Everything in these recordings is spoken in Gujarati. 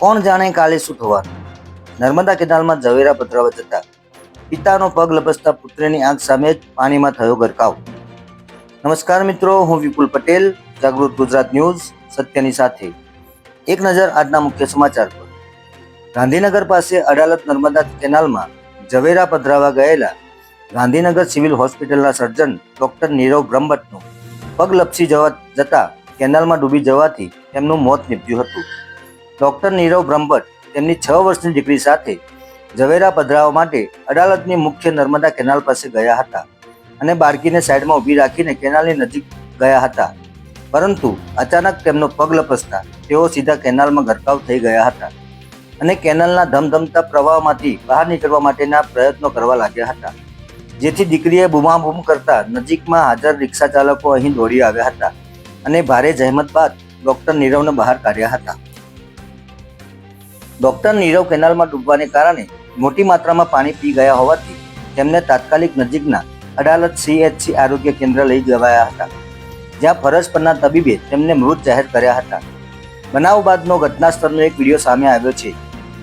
કોણ જાણે કાલે શું થવાનું? નર્મદા કેનાલમાં ઝવેરા પધરાવા જતા પિતાનો પગ લપસતા પુત્રની આંખ સામે જ પાણીમાં થયો ગરકાવ. નમસ્કાર મિત્રો, હું વિપુલ પટેલ, જાગૃત ગુજરાત ન્યૂઝ, સત્યની સાથે. એક નજર આજના મુખ્ય સમાચાર પર. ગાંધીનગર પાસે અડાલત નર્મદા કેનાલમાં ઝવેરા પધરાવા ગયેલા ગાંધીનગર સિવિલ હોસ્પિટલના સર્જન ડોક્ટર નીરવ બ્રહ્મભટ્ટનું પગ લપસી જવા જતા કેનાલમાં ડૂબી જવાથી તેમનું મોત નીપજ્યું હતું. ડોક્ટર નીરવ બ્રહ્મભટ્ટ, તેમની છ વર્ષની દીકરી સાથે ઝવેરા પધરાવવા માટે અડાલતની મુખ્ય નર્મદા કેનાલ પાસે ગયા હતા અને બાળકીને સાઈડમાં ઊભી રાખીને કેનાલની નજીક ગયા હતા. પરંતુ અચાનક તેમનો પગ લપસતા તેઓ સીધા કેનાલમાં ગરકાવ થઈ ગયા હતા અને કેનાલના ધમધમતા પ્રવાહમાંથી બહાર નીકળવા માટેના પ્રયત્નો કરવા લાગ્યા હતા. જેથી દીકરીએ બૂમાબૂમ કરતા નજીકમાં હાજર રિક્ષા ચાલકો અહીં દોડી આવ્યા હતા અને ભારે જહેમત બાદ ડૉક્ટર નીરવને બહાર કાઢ્યા હતા. ડોક્ટર નીરવ કેનાલમાં ડૂબવાને કારણે મોટી માત્રામાં પાણી પી ગયા હોવાથી તેમને તાત્કાલિક નજીકના અડાલત સીએચસી આરોગ્ય કેન્દ્ર લઈ જવાયા હતા, જ્યાં ફરજ પરના તબીબે તેમને મૃત જાહેર કર્યા હતા. બનાવ બાદનો ઘટના સ્થળનો એક વીડિયો સામે આવ્યો છે,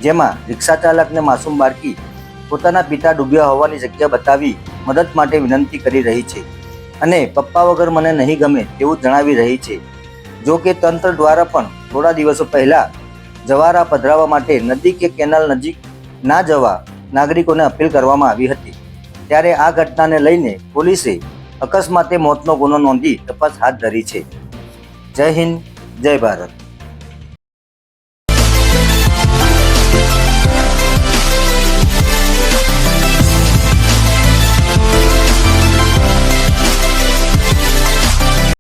જેમાં રિક્ષા ચાલકને માસૂમ બાળકી પોતાના પિતા ડૂબ્યા હોવાની જગ્યા બતાવી મદદ માટે વિનંતી કરી રહી છે અને પપ્પા વગર મને નહીં ગમે તેવું જણાવી રહી છે. જો કે તંત્ર દ્વારા પણ થોડા દિવસો પહેલા જવારા પધરાવવા માટે નદી કે કેનાલ નજીક ના જવા નાગરિકોને અપીલ કરવામાં આવી હતી. ત્યારે આ ઘટનાને લઈને પોલીસે અકસ્માતે મોતનો ગુનો નોંધી તપાસ હાથ ધરી છે. જય હિન્દ, જય ભારત.